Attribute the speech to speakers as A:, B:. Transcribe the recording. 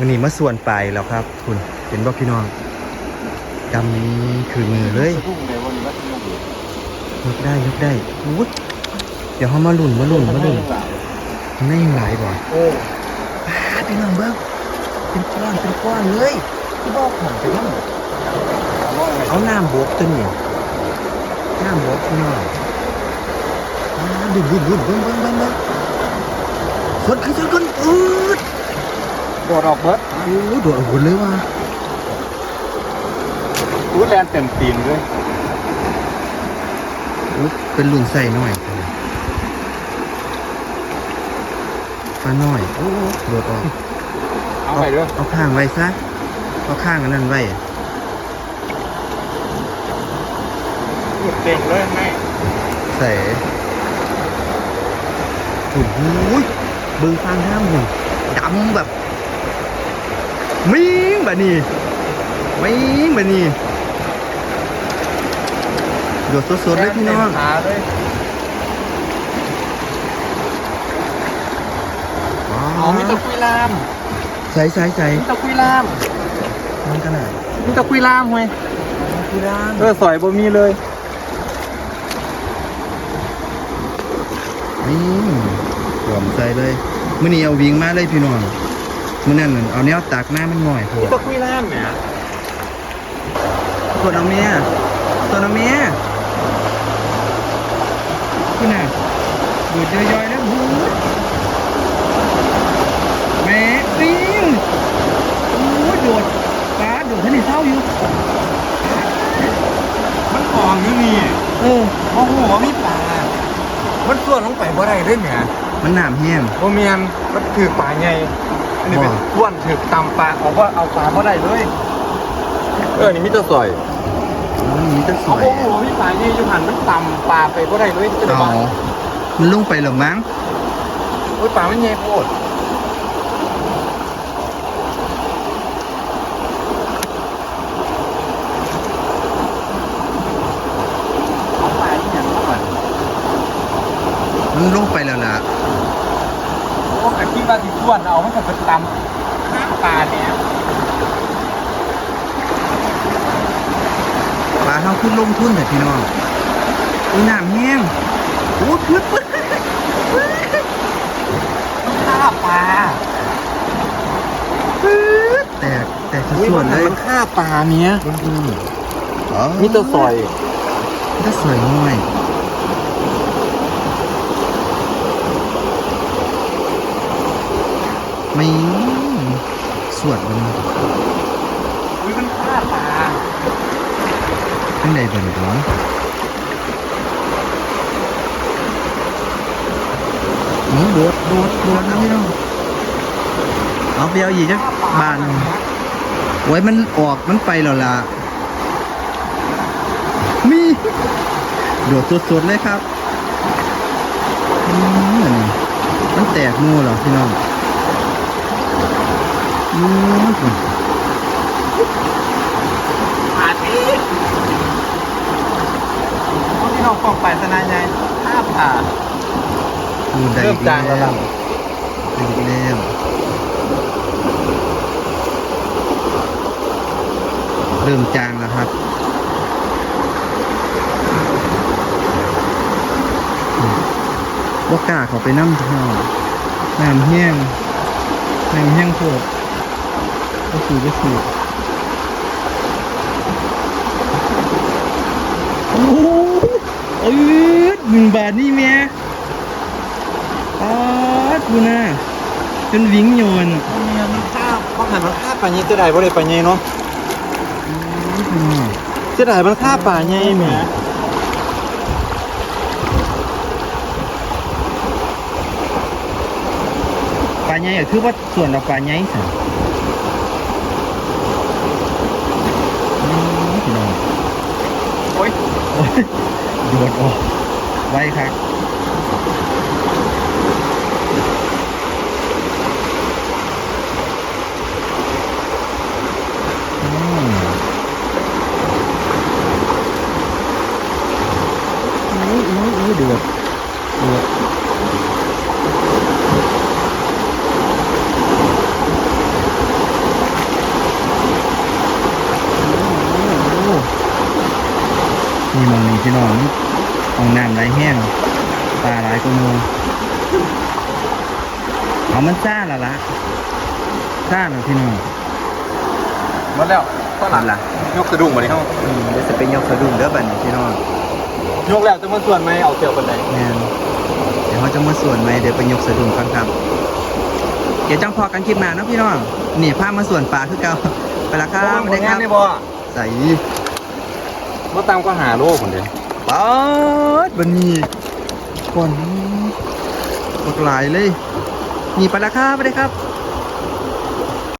A: วันนี้มาส่วนไปแล้วครับ คุณเห็นบ่พี่น้องดำคือมือเลย
B: ย
A: กได้ยกได้อู้ยเดี๋ยวเขามาลุ่นมาลุ่นมาลุ่นได้ยังหลายบ่
B: โอ้า
A: ดพี่น้องเบิ้งเป็นก้อนเป็นก้อนเลยที่บอกผมไปนั่งเอาน้ำบวกตัวนี้น้ำบวกพี่น้องดุนดุนดุนเบิ้งเบิ้งเบิ้งเบิ้งสดขึ้นสดขึ้นอืด
B: โดดออกเบิร์ด
A: โอ้โดดออกหมดเลยว่ะ
B: รู้แลนเต็มตีนเลย
A: อุ๊ยเป็นลุนใส่หน่อยฟ้าน้อยโอ้โดดออก
B: เอาไปด้วย
A: เอาข้างไว้ซะ เอาข้างอันนั้นไว้
B: หยุดเต็มเลยแม่
A: ใส่โอ้โหยเบิ่งฟังห้ามหนึ่งดำแบบ มิงแบบนี้มิงแบบนี้โดดสดๆเลยพี่น้อง
B: ขาเลยเอามีตะคุยลาม
A: ใส่ใส่ใส่
B: มีตะคุยลาม
A: มันขนาด
B: มีตะคุยลามเว้ย
A: พี่ร่าง
B: เออสอยบ่มีเลย
A: นี่หอมใส่เลยมื่อนี้เอาวิ่งมาเลยพี่น้อง มื่อนั้นน่ะเอาแนวตักหน้ามันหน่อยโห
B: มี
A: ด
B: ตะคุยลามเนี่ย
A: กดเอาเมียกดเอาเมียพี่น่ะดูดย่อยๆแล้วหูแม่ปิ้งโอ้ยโดดปลาโดดให้ในเศร้าอยู่
B: มันอ่องอยู่นี่
A: เออ
B: โอ้โหมีปลา มันส่วนลงไปบ่ได้เลยเนี่ย
A: มันหนามแห้ง
B: โอเมียนมันถือปลาไงอั นนี้เป็น
A: บ่
B: ส่วนถือตำปลาเอาว่าเอาปลาบ่ได้เลยเออนี่มิตรสอย
A: มันมีแตะส
B: เอา
A: วย
B: โอ้โหมีปลาไงอยู่หันมันตำปลาไปบ่ได้เลยจะได้
A: เอา
B: ปลา
A: มันลงไปหรอมั้ง
B: โอ้ยปลามันใหญ่โพดเอาปลาที่อย่างนั้นก่อน
A: มันลงไปแล้วล่ะ
B: โอ้แต่ที่ ว่าที่ส่วนเอามันก็เป็นตำปลาเนี่ย
A: ปลาเขาขึ้นลงทุนแต่พี่น้องอุ้ยน้ำแห้งโอ้ยปึ๊บปึ๊บ
B: ข้าปลา
A: แตกแตกส่วนเลย
B: มันฆ่าปลาเนี้ย
A: บนดูอ๋อ
B: มิตรซอย
A: มิตรสวยน้อย ไม่สวดมัน
B: อุ้ยมันฆ่าปลา
A: ข้างในเป็นหรอหมูโดดโดดโดดนะพี่น้องเอาไปเอาอีกจ้ะบานไว้มันออกมันไปแล้วล่ะมีโดดสดๆเลยครับอืมอันนี้มันแตกมูเหรอพี่น้อง อืม
B: ปลาทีเอาที่น้องฟองไปสนายไงฆ่าปลา
A: ดูได้
B: เริ่มจางแล้วล่ะ
A: ด้อีกแล้วเริ่มจางแล้วครับบกล้าเขาไปน้ำทองน้ำแห้งน้ำแห้งโคตร ก็คือก็คือโอ้โหเอ้ยหนึ่งบาทนี่แม่อ๋อดูนะจนวิ้งโยน
B: เนี่ยมันฆ่าเพราะหันมันฆ่าปลาเนี้ยจะได้บ่ได้ปลาเนี้ยเนาะ
A: อืม
B: จะได้มันฆ่าปลาเนี้ยแหม
A: ปลาใหญ่ก็คือว่าส่วนเราปลาใหญ่สิอืม พี่น้อง
B: โอ้ย
A: โอ้ยโดดออกไว้ครับอืมอุ้ยอุ้ยอุ้ยโดดโดด นี่ พี่น้องห้องน้ำไหลแห้งปลาหลายกว่าหมูเอามันซ่าและละซ่าแล้วพี่น้อง
B: หมดแล้วก็หลั
A: นั่
B: ง
A: นล่ะ
B: ยกสะดุ้งมาดิเขา
A: อืมเดี๋ยวจะเป็นยกสะดุ้งเด้อบัดนี้พี่น้อง
B: ยกแล้วจะมาส่วนไหมเอาเกี่ยวกันไหน
A: แม่นเดี๋ยวเขาจะมาส่วนไหมเดี๋ยวไปยกสะดุ้งกันครับเดี๋ยวจังพอกันคลิปหน้าเนาะพี่น้องนี่พามาส่วนปลาคือเก่าไปละครับ
B: บ่
A: ได้
B: งา
A: ครั
B: น
A: บ
B: นี่บ่
A: ใส่
B: บ่ตามก็หาโลคนเดียว
A: ป๊อดบันนี้ก่อนหลากหลายเลย มีไปละครับไปเลยครับ